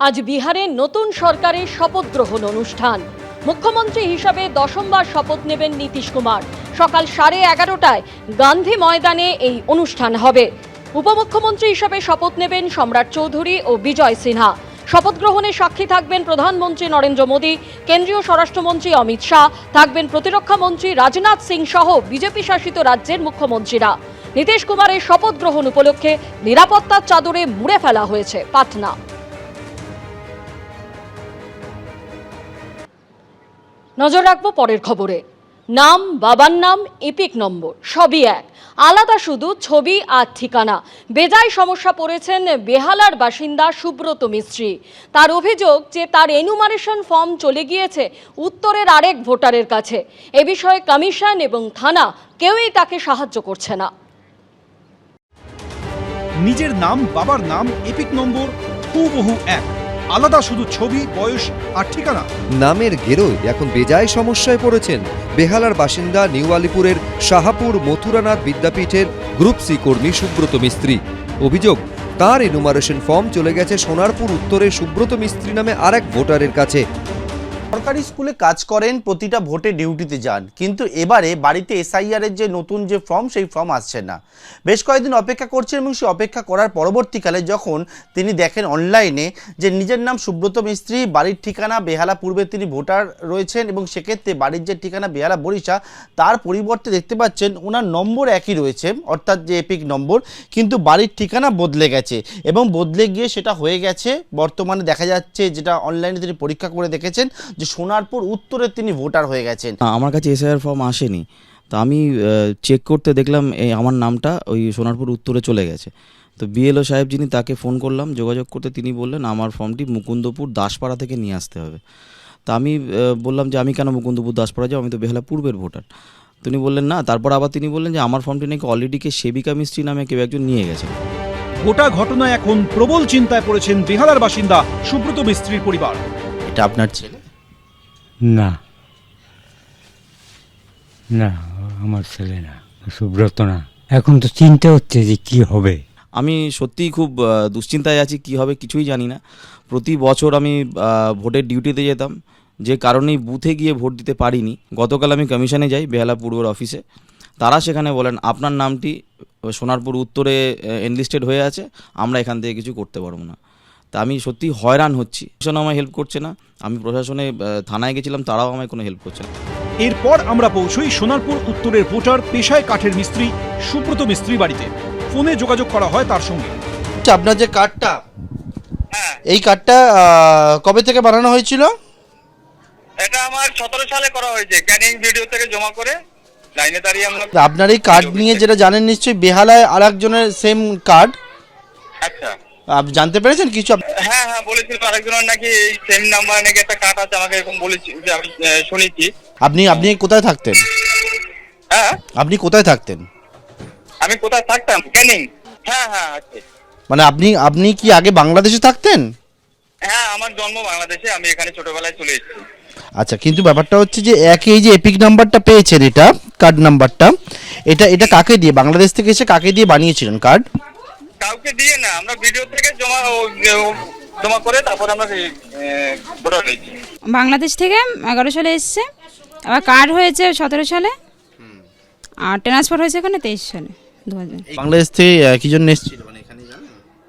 আজ বিহারে নতুন সরকারের শপথ গ্রহণ অনুষ্ঠান। মুখ্যমন্ত্রী হিসাবে দশমবার শপথ নেবেন নীতিশ কুমার। সকাল সাড়ে এগারোটায় গান্ধী ময়দানে এই অনুষ্ঠান হবে। উপমুখ্যমন্ত্রী হিসাবে শপথ নেবেন সম্রাট চৌধুরী ও বিজয় সিনহা। শপথ গ্রহণে সাক্ষী থাকবেন প্রধানমন্ত্রী নরেন্দ্র মোদী, কেন্দ্রীয় স্বরাষ্ট্রমন্ত্রী অমিত শাহ, থাকবেন প্রতিরক্ষা মন্ত্রী রাজনাথ সিং সহ বিজেপি শাসিত রাজ্যের মুখ্যমন্ত্রীরা। নীতিশ কুমারের শপথ গ্রহণ উপলক্ষে নিরাপত্তার চাদরে মুড়ে ফেলা হয়েছে পাটনা। নজর রাখব পরের খবরে। নাম, বাবার নাম, এপিক নম্বর, সবই এক। আলাদা শুধু, ছবি আর ঠিকানা। বেজায় সমস্যা পড়েছেন বেহালার বাসিন্দা সুব্রত মিস্ত্রি। তার অভিযোগ যে তার এনুমারেশন ফর্ম চলে গিয়েছে উত্তরের আরেক ভোটারের কাছে। এ বিষয়ে কমিশন এবং থানা কেউই তাকে সাহায্য করছে না। নিজের নাম, বাবার নাম, এপিক নম্বর, হুবহু এক। আলাদা শুধু ছবি, বয়স আর ঠিকানা। নামের গেরোয় এখন বেজায় সমস্যায় পড়েছেন বেহালার বাসিন্দা নিউ আলিপুরের শাহাপুর মথুরানাথ বিদ্যাপীঠের গ্রুপ সি কর্মী সুব্রত মিস্ত্রি। অভিযোগ, তার এনুমারেশন ফর্ম চলে গেছে সোনারপুর উত্তরে সুব্রত মিস্ত্রি নামে আরেক ভোটারের কাছে। সরকারি স্কুলে কাজ করেন, প্রতিটা ভোটে ডিউটিতে যান। কিন্তু এবারে বাড়িতে এসআইআর এর যে নতুন যে ফর্ম, সেই ফর্ম আসছে না। বেশ কয়েকদিন অপেক্ষা করছেন এবং সেই অপেক্ষা করার পরবর্তীকালে যখন তিনি দেখেন অনলাইনে যে নিজের নাম সুব্রত মিস্ত্রি, বাড়ির ঠিকানা বেহালা পূর্বে তিনি ভোটার রয়েছেন এবং সেক্ষেত্রে বাড়ির যে ঠিকানা বেহালা বরিশা, তার পরিবর্তে দেখতে পাচ্ছেন ওনার নম্বর একই রয়েছে, অর্থাৎ যে এপিক নম্বর, কিন্তু বাড়ির ঠিকানা বদলে গেছে এবং বদলে গিয়ে সেটা হয়ে গেছে। বর্তমানে দেখা যাচ্ছে যেটা অনলাইনে তিনি পরীক্ষা করে দেখেছেন যে সোনারপুর উত্তরে তিনি ভোটার হয়ে গেছেন। না, আমার কাছে এসআইআর ফর্ম আসেনি। তো আমি চেক করতে দেখলাম এই আমার নামটা ওই সোনারপুর উত্তরে চলে গেছে। তো বিএলও সাহেব যিনি তাকে ফোন করলাম যোগাযোগ করতে তিনি বললেন আমার ফর্মটি মুকুন্দপুর দাসপাড়া থেকে নিয়ে আসতে হবে। তা আমি বললাম যে আমি কেন মুকুন্দপুর দাসপাড়া যাব? আমি তো বেহালা পূর্বের ভোটার। তিনি বললেন না। তারপর আবার তিনি বললেন যে আমার ফর্মটি নাকি অলরেডি কে সেবিকা মিস্ত্রি নামে কেউ একজন নিয়ে গেছে। গোটা ঘটনায় এখন প্রবল চিন্তায় পড়েছেন বেহালার বাসিন্দা সুব্রত মিস্ত্রির পরিবার। এটা আপনার ছেলে? না। না, আমার ছেলে না, সুব্রত না। এখন তো চিন্তা হচ্ছে যে কি হবে। আমি সত্যিই খুব দুশ্চিন্তায় আছি, কি হবে কিছুই জানি না। প্রতি বছর আমি ভোটের ডিউটিতে যেতাম। যে কারণেই বুথে গিয়ে ভোট দিতে পারিনি। গতকাল আমি কমিশনে যাই, বেহালা পূর্বর অফিসে। তারা সেখানে বলেন, আপনার নামটি সোনারপুর উত্তরে এনলিস্টেড হয়ে আছে, আমরা এখান থেকে কিছু করতে পারব না। তা আমি সত্যি হয়রান হচ্ছি। প্রশাসন আমায় হেল্প করছে না। আমি প্রশাসনে থানায় গেছিলাম তারাও আমায় কোনো হেল্প করছে না। এরপর আমরা পৌঁছই সোনারপুর উত্তরের ভোটার পেশায় কাঠের মিস্ত্রি সুব্রত মিস্ত্রি বাড়িতে। ফোনে যোগাযোগ করা হয় তার সঙ্গে। আচ্ছা, আপনার যে কার্ডটা এই কার্ডটা কবে থেকে বানানো হয়েছিল? এটা আমার সতেরো সালে করা হয়েছে ক্যানিং ভিডিও থেকে জমা করে। লাইনে দাঁড়িয়ে আমরা আপনার এই কার্ড নিয়ে যেটা জানেন নিশ্চয়ই বেহালায় আর একজনের সেম কার্ড আচ্ছা। আপনি জানতে পেরেছেন কিছু? হ্যাঁ হ্যাঁ বলেছিল আরেকজনের নাকি এই সেম নাম্বার নাকি একটা কার্ড আছে আমাকে এরকম বলেছি যে আমি শুনেছি। আপনি আপনি কোথায় থাকতেন? হ্যাঁ? আপনি কোথায় থাকতেন? আমি কোথায় থাকতাম? ক্যানিং হ্যাঁ হ্যাঁ আছে। মানে আপনি আপনি কি আগে বাংলাদেশে থাকতেন? হ্যাঁ আমার জন্ম বাংলাদেশে আমি এখানে ছোটবেলায় চলে এসেছি। আচ্ছা কিন্তু ব্যাপারটা হচ্ছে যে একই এই যে এপিক নাম্বারটা পেয়েছেন এটা কার্ড নাম্বারটা এটা এটা কাকে দিয়ে বাংলাদেশ থেকে এসে কাকে দিয়ে বানিয়েছিলেন কার্ড কাউকে দিয়ে না আমরা ভিডিও থেকে জমা জমা করে তারপর আমরা ভোটার হয়েছি। বাংলাদেশ থেকে এগারো সালে এসছে। আবার কার্ড হয়েছে সতেরো সালে? আর ট্রান্সফার হয়েছে এখানে তেইশ সালে দু হাজার বাংলাদেশ থেকে কি জন্য এসেছিল? মানে?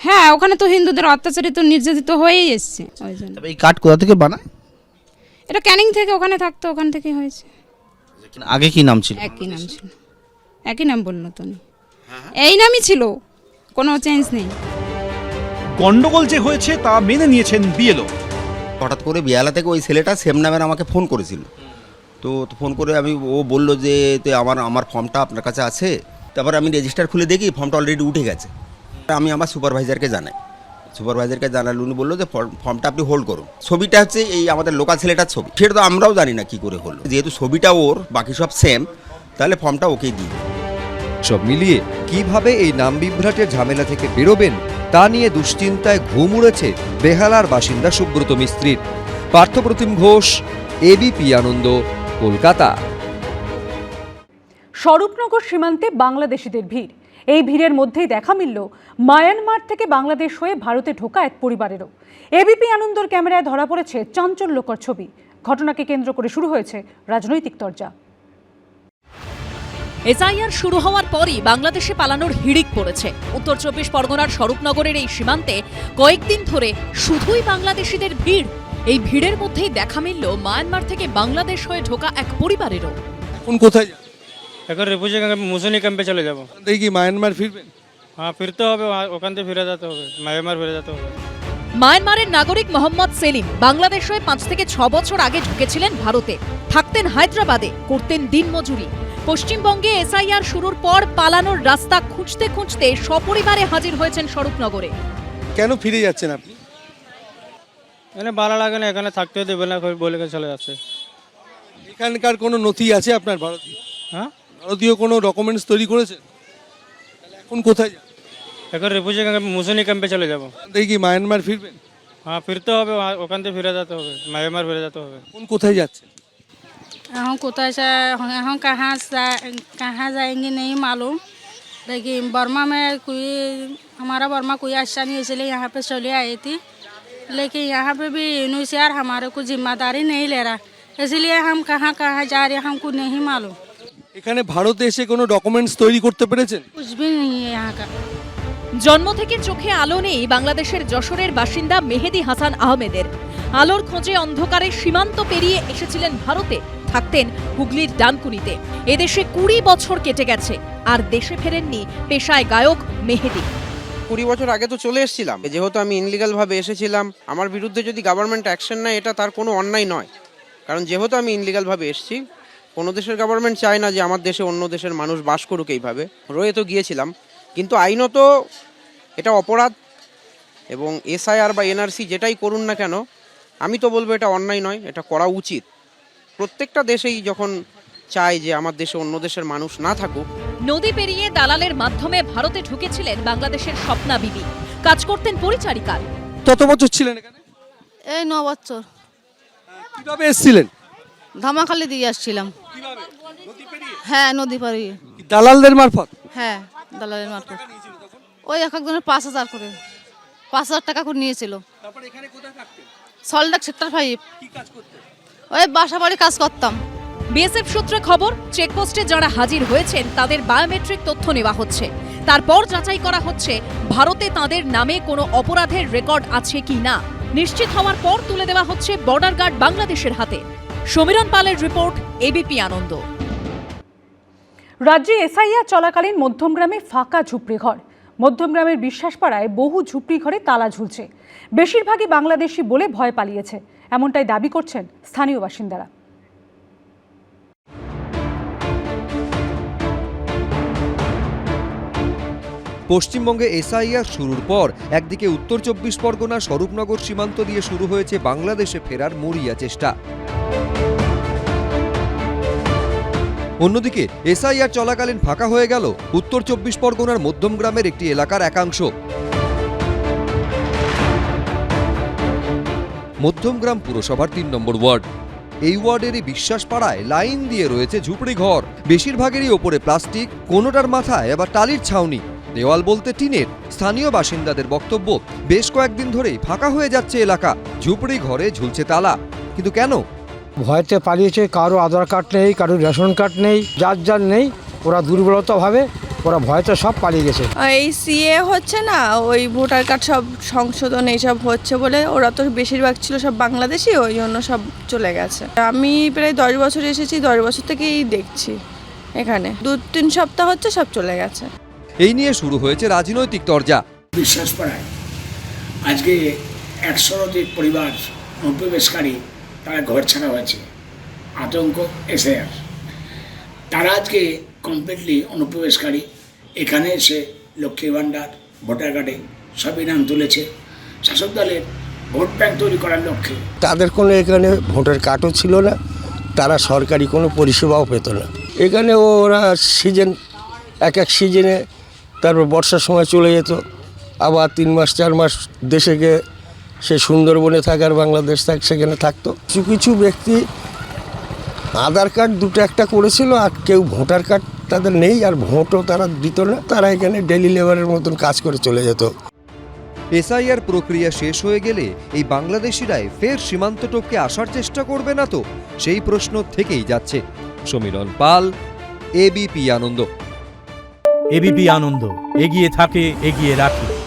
হ্যাঁ ওখানে তো হিন্দুদের অত্যাচারিত নির্যাতিত হয়েই এসছে ওই জন্য। এই কার্ড কোথা থেকে বানায়? এটা ক্যানিং থেকে ওখানে থাকতো ওখান থেকেই হয়েছে। আগে কি নাম ছিল? একই নাম ছিল। একই নাম বলল তো এই নামই ছিল। কোনো চেঞ্জ নেই। গন্ডগোল যে হয়েছে তা মেনে নিয়েছেন বিএলও। হঠাৎ করে বিয়ালা থেকে ওই ছেলেটা সেম নামের আমাকে ফোন করেছিল। তো তো ফোন করে আমি ও বলল যে তো আমার আমার ফর্মটা আপনার কাছে আছে। তারপর আমি রেজিস্টার খুলে দেখি ফর্মটা অলরেডি উঠে গেছে। আমি আমার সুপারভাইজারকে জানাই। সুপারভাইজারকে জানালে উনি বলল যে ফর্মটা আপনি হোল্ড করুন। ছবিটা হচ্ছে এই আমাদের লোকাল ছেলেটার ছবি। সেটা তো আমরাও জানি না কি করে হলো। যেহেতু ছবিটা ওর বাকি সব সেম তাহলে ফর্মটা ওকেই দিয়ে দিই সব মিলিয়ে কীভাবে এই নাম বিভ্রাটের ঝামেলা থেকে বেরোবেন তা নিয়ে দুশ্চিন্তায় ঘুম উড়েছে বেহালার বাসিন্দা সুব্রত মিস্ত্রির। পার্থপ্রতিম ঘোষ এবিপি আনন্দ, কলকাতা। স্বরূপনগর সীমান্তে বাংলাদেশিদের ভিড়। এই ভিড়ের মধ্যেই দেখা মিলল মায়ানমার থেকে বাংলাদেশ হয়ে ভারতে ঢোকা এক পরিবারেরও। এবিপি আনন্দর ক্যামেরায় ধরা পড়েছে চাঞ্চল্যকর ছবি। ঘটনাকে কেন্দ্র করে শুরু হয়েছে রাজনৈতিক তরজা। এসআইআর শুরু হওয়ার পরই বাংলাদেশে পালানোর হিড়িক পড়েছে। উত্তর চব্বিশ পরগনার স্বরূপনগরের এই সীমান্তে কয়েকদিন ধরে শুধুই বাংলাদেশিদের ভিড়। এই ভিড়ের মধ্যেই দেখা মিলল মায়ানমার থেকে বাংলাদেশ হয়ে ঢোকা এক পরিবারেরও। কোন কোথায় এখন রেফিউজি মুসুনি ক্যাম্পে চলে যাব। দেখি মায়ানমার ফিরবেন? হ্যাঁ ফিরতে হবে ওখান থেকে ফিরে যেতে হবে মায়ানমার ফিরে যেতে হবে। মায়ানমারের নাগরিক মোহাম্মদ সেলিম বাংলাদেশ হয়ে পাঁচ থেকে ছ বছর আগে ঢুকেছিলেন ভারতে। থাকতেন হায়দ্রাবাদে করতেন দিনমজুরি। পশ্চিমবঙ্গে এসআইআর শুরুর পর পালানোর রাস্তা খুঁজতে খুঁজতে সপরিবারে হাজির হয়েছেন স্বরূপনগরে। কেন ফিরে যাচ্ছেন আপনি? এখানে ভালো লাগে না এখানে থাকতে দেবে না করে বলে চলে যাচ্ছে। এখানকার কোনো নথি আছে আপনার ভারতীয়? হ্যাঁ? ভারতীয় কোনো ডকুমেন্টস তৈরি করেছেন? তাহলে এখন কোথায় যান? এখন রেফিউজি মুসুনি ক্যাম্পে চলে যাব। দেখি মায়ানমার ফিরবেন? হ্যাঁ ফিরতে হবে ওখান থেকে ফিরে যেতে হবে মায়ানমার ফিরে যেতে হবে। কোন কোথায় যাচ্ছেন? हम कोताय से हम कहाँ से कहाँ जाएंगे नहीं मालूम लेकिन बर्मा में कोई हमारा बर्मा कोई अच्छा नहीं इसलिए यहाँ पे चले आई थी लेकिन यहाँ पे भी यूनिसियार हमारे को जिम्मेदारी नहीं ले रहा इसलिए हम कहाँ कहाँ जा रहे हैं हमको नहीं मालूम এখানে ভারতে এসে কোনো ডকুমেন্টস তৈরি করতে পেরেছেন कुछ भी नहीं है यहाँ का জন্ম থেকে চোখে আলো নেই বাংলাদেশের যশোরের বাসিন্দা মেহেদি হাসান আহমেদের আলোর খোঁজে অন্ধকারে সীমান্ত পেরিয়ে এসেছিলেন ভারতে থাকতেন হুগলির ডানকুনিতে। এদেশে কুড়ি বছর কেটে গেছে, আর দেশে ফেরেননি পেশায় গায়ক মেহেদি। কুড়ি বছর আগে তো চলে এসেছিলাম। যেহেতু আমি ইনলিগাল ভাবে এসেছিলাম, আমার বিরুদ্ধে যদি গভর্নমেন্ট অ্যাকশন নেয়, এটা তার কোনো অন্যায় নয়। কারণ যেহেতু আমি ইনলিগাল ভাবে এসেছি, কোনো দেশের গভর্নমেন্ট চায় না যে আমার দেশে অন্য দেশের মানুষ বাস করুক এইভাবে। রয়ে তো গিয়েছিলাম, কিন্তু আইনত এটা অপরাধ, এবং এসআইআর বা এনআরসি যেটাই করুন না কেন, আমি তো বলব এটা অন্যায় নয়, এটা করা উচিত। প্রত্যেকটা দেশেই যখন চায় যে আমার দেশে অন্য দেশের মানুষ না থাকুক নদী পেরিয়ে দালালের মাধ্যমে ভারতে ঢুকেছিলেন বাংলাদেশের স্বপ্না বিবি। কাজ করতেন পরিচারিকার। কত বছর ছিলেন এখানে? এই ন বছর। কীভাবে এসেছিলেন? ধামাখালি দিয়ে আসছিলাম। হ্যাঁ নদী পাড়ি দালালদের মারফত? হ্যাঁ দালালের মারফত। ওই এক একজনের পাঁচ হাজার করে। পাঁচ হাজার টাকা করে নিয়েছিল। Salt Lake sector five. ওই বাসা বাড়ি কাজ করতাম। বিএসএফ সূত্রে খবর, চেকপোস্টে যারা হাজির হয়েছেন, তাদের বায়োমেট্রিক তথ্য নেওয়া হচ্ছে। তারপর যাচাই করা হচ্ছে, ভারতে তাদের নামে কোনো অপরাধের রেকর্ড আছে কি না? নিশ্চিত হওয়ার পর তুলে দেওয়া হচ্ছে বর্ডার গার্ড বাংলাদেশের হাতে। সমীরণ পালের রিপোর্ট, এবিপি আনন্দ। রাজ্যে এসআইআর চলাকালীন মধ্যমগ্রামে ফাঁকা ঝুপড়ি ঘর মধ্যমগ্রামের বিশ্বাসপাড়ায় বহু ঝুপড়ি ঘরে তালা ঝুলছে। বেশিরভাগই বাংলাদেশি বলে ভয় পালিয়েছে। এমনটাই দাবি করছেন স্থানীয় বাসিন্দারা। পশ্চিমবঙ্গে এসআইআর শুরুর পর একদিকে উত্তর চব্বিশ পরগনা, স্বরূপনগর সীমান্ত দিয়ে শুরু হয়েছে বাংলাদেশে ফেরার মরিয়া চেষ্টা। অন্যদিকে এসআইআর চলাকালীন ফাঁকা হয়ে গেল উত্তর চব্বিশ পরগনার মধ্যমগ্রামের একটি এলাকার একাংশ। মধ্যমগ্রাম পুরসভার তিন নম্বর ওয়ার্ড। এই ওয়ার্ডেরই বিশ্বাস পাড়ায় লাইন দিয়ে রয়েছে ঝুপড়ি ঘর। বেশিরভাগেরই ওপরে প্লাস্টিক, কোনোটার মাথায় আবার টালির ছাউনি। দেওয়াল বলতে টিনের। স্থানীয় বাসিন্দাদের বক্তব্য, বেশ কয়েকদিন ধরেই ফাঁকা হয়ে যাচ্ছে এলাকা। ঝুপড়ি ঘরে ঝুলছে তালা। কিন্তু কেন? ভয়তে পালিয়েছে, কারও আধার কার্ড নেই কারও রেশন কার্ড নেই, যার যার নেই, ওরা দুর্বলতা ভাবে ওরা ভয়তে সব পালিয়ে গেছে। এই সিএ হচ্ছে না ওই ভোটার কার্ড সব সংশোধন এইসব হচ্ছে বলে ওরা তো বেশিরভাগ ছিল সব বাংলাদেশি ওই জন্য সব চলে গেছে। আমি প্রায় দশ বছর এসেছি দশ বছর থেকেই দেখছি এখানে। দু তিন সপ্তাহ হচ্ছে সব চলে গেছে। এই নিয়ে শুরু হয়েছে রাজনৈতিক তরজা। বিশ্বাস পাড়ায় আজকে একশোর অধিক পরিবার অনুপ্রবেশকারী তারা ঘর ছাড়া হয়েছে আতঙ্ক এসআইআর তারা আজকে কমপ্লিটলি অনুপ্রবেশকারী। এখানে এসে লক্ষ্মীর ভাণ্ডার, ভোটার কার্ডে সবই নাম তুলেছে। শাসক দলের ভোট ব্যাংক তৈরি করার লক্ষ্যে। তাদের কোনো এখানে ভোটার কার্ডও ছিল না, তারা সরকারি কোনো পরিষেবাও পেত না। এখানে ওরা সিজন, এক এক সিজনে তারপর বর্ষার সময় চলে যেত। আবার তিন মাস, চার মাস দেশে গিয়ে সে সুন্দরবনে থাকার বাংলাদেশ থাক, সেখানে থাকতো। কিছু কিছু ব্যক্তি আধার কার্ড দুটো একটা করেছিল আর কেউ ভোটার কার্ড তাদের নেই আর ভোটও তারা দিত না তারা এখানে ডেলি লেবারের মতন কাজ করে চলে যেত। এসআইআর প্রক্রিয়া শেষ হয়ে গেলে এই বাংলাদেশিরাই ফের সীমান্ত টপকে আসার চেষ্টা করবে না তো? সেই প্রশ্ন থেকেই যাচ্ছে। সমীরণ পাল এবিপি আনন্দ। এবিপি আনন্দ এগিয়ে থাকে এগিয়ে রাখে।